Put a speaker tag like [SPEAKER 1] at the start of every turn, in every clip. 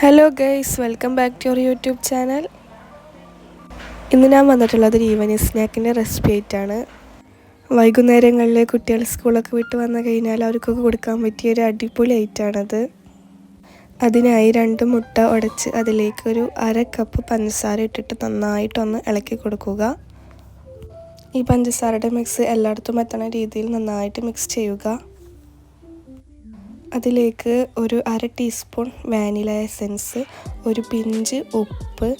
[SPEAKER 1] Hello guys welcome back to your YouTube channel ഇന്ന് ഞാൻ വന്നിട്ടുള്ളത് ഒരു ഈവനിങ് സ്നാക്കിന്റെ റെസിപ്പി ആയിട്ടാണ്. വൈകുന്നേരങ്ങളിൽ കുട്ടികൾ സ്കൂളൊക്കെ വിട്ട് വന്നു കഴിഞ്ഞാൽ അവർക്കൊക്കെ കൊടുക്കാൻ പറ്റിയ ഒരു അടിപൊളി ഐറ്റാണത് അതിനായി രണ്ട് മുട്ട ഉടച്ച് അതിലേക്ക് ഒരു അര കപ്പ് പഞ്ചസാര ഇട്ടിട്ട് നന്നായിട്ടൊന്ന് ഇളക്കി കൊടുക്കുക. ഈ പഞ്ചസാരയുടെ മിക്സ് എല്ലായിടത്തും എത്തണ രീതിയിൽ നന്നായിട്ട് മിക്സ് ചെയ്യുക. അതിലേക്ക് ഒരു അര ടീസ്പൂൺ വാനില എസൻസ് ഒരു പിഞ്ച് ഉപ്പ്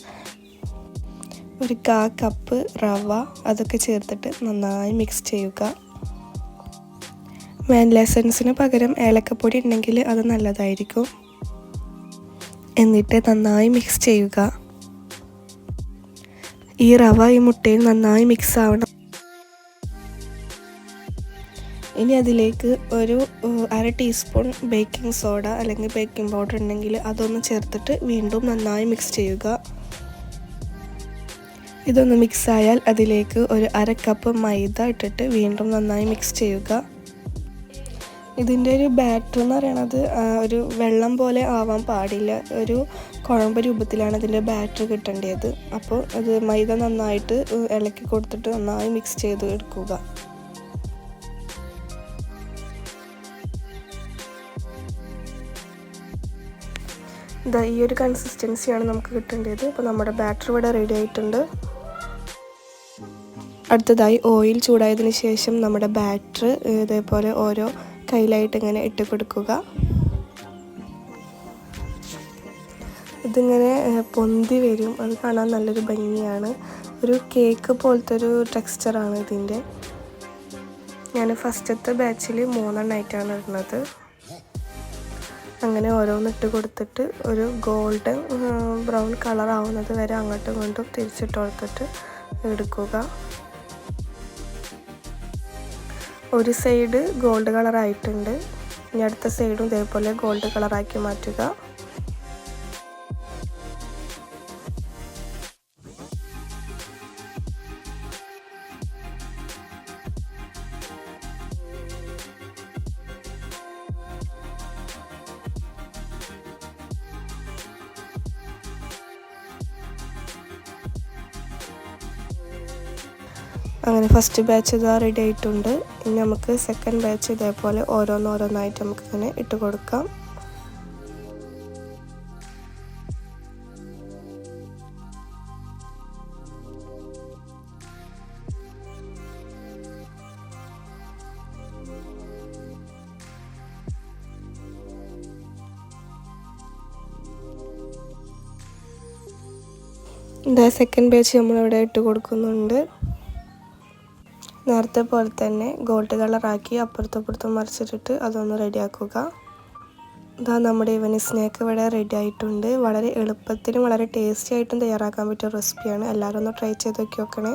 [SPEAKER 1] ഒരു കാ കപ്പ് റവ അതൊക്കെ ചേർത്തിട്ട് നന്നായി മിക്സ് ചെയ്യുക. വാനില എസൻസിന് പകരം ഏലക്കപ്പൊടി ഉണ്ടെങ്കിൽ അത് നല്ലതായിരിക്കും. എന്നിട്ട് നന്നായി മിക്സ് ചെയ്യുക. ഈ റവ ഈ മുട്ടയിൽ നന്നായി മിക്സ് ആവണം. ഇനി അതിലേക്ക് ഒരു അര ടീസ്പൂൺ ബേക്കിംഗ് സോഡ അല്ലെങ്കിൽ ബേക്കിംഗ് പൗഡർ ഉണ്ടെങ്കിൽ അതൊന്ന് ചേർത്തിട്ട് വീണ്ടും നന്നായി മിക്സ് ചെയ്യുക. ഇതൊന്ന് മിക്സ് ആയാൽ അതിലേക്ക് ഒരു അര കപ്പ് മൈദ ഇട്ടിട്ട് വീണ്ടും നന്നായി മിക്സ് ചെയ്യുക. ഇതിന്റെ ഒരു ബാറ്റർ എന്ന് പറയണത് ഒരു വെള്ളം പോലെ ആവാൻ പാടില്ല. ഒരു കുഴമ്പ് രൂപത്തിലാണ് ഇതിന്റെ ബാറ്റർ കിട്ടേണ്ടത്. അപ്പോൾ അത് മൈദ നന്നായിട്ട് ഇളക്കി കൊടുത്തിട്ട് നന്നായി മിക്സ് ചെയ്ത് എടുക്കുക. ഇതാ ഈ ഒരു കൺസിസ്റ്റൻസിയാണ് നമുക്ക് കിട്ടേണ്ടത്. അപ്പോൾ നമ്മുടെ ബാറ്റർ ഇവിടെ റെഡി ആയിട്ടുണ്ട്. അടുത്തതായി ഓയിൽ ചൂടായതിന് ശേഷം നമ്മുടെ ബാറ്റർ ഇതേപോലെ ഓരോ കയ്യിലായിട്ട് ഇങ്ങനെ ഇട്ട് കൊടുക്കുക. ഇതിങ്ങനെ പൊന്തി വരും. അത് കാണാൻ നല്ലൊരു ഭംഗിയാണ്. ഒരു കേക്ക് പോലത്തെ ഒരു ടെക്സ്ചറാണ് ഇതിന്റെ. ഞാൻ ഫസ്റ്റത്തെ ബാച്ചിൽ മൂന്നെണ്ണമായിട്ടാണ് ഇടുന്നത്. അങ്ങനെ ഓരോന്നിട്ട് കൊടുത്തിട്ട് ഒരു ഗോൾഡൻ ബ്രൗൺ കളർ ആവുന്നത് വരെ അങ്ങോട്ടും ഇങ്ങോട്ടും തിരിച്ചിട്ട് കൊടുത്തിട്ട് എടുക്കുക. ഒരു സൈഡ് ഗോൾഡ് കളറായിട്ടുണ്ട്. ഇനി അടുത്ത സൈഡും ഇതേപോലെ ഗോൾഡ് കളറാക്കി മാറ്റുക. അങ്ങനെ ഫസ്റ്റ് ബാച്ച് ഇതാ റെഡി ആയിട്ടുണ്ട്. ഇനി നമുക്ക് സെക്കൻഡ് ബാച്ച് ഇതേപോലെ ഓരോന്നോരോന്നായിട്ട് നമുക്ക് ഇങ്ങനെ ഇട്ട് കൊടുക്കാം. ഇതാ സെക്കൻഡ് ബാച്ച് നമ്മളിവിടെ ഇട്ട് കൊടുക്കുന്നുണ്ട്. നേരത്തെ പോലെ തന്നെ ഗോൾഡ് കളറാക്കി അപ്പുറത്തും അപ്പുറത്തും മറിച്ചിട്ടിട്ട് അതൊന്ന് റെഡിയാക്കുക ഇതാ നമ്മുടെ ഇവന് സ്നാക്ക് ഇവിടെ റെഡി ആയിട്ടുണ്ട്. വളരെ എളുപ്പത്തിലും വളരെ ടേസ്റ്റി ആയിട്ടും തയ്യാറാക്കാൻ പറ്റിയ റെസിപ്പിയാണ് എല്ലാവരും ഒന്ന് ട്രൈ ചെയ്ത് നോക്കി നോക്കണേ.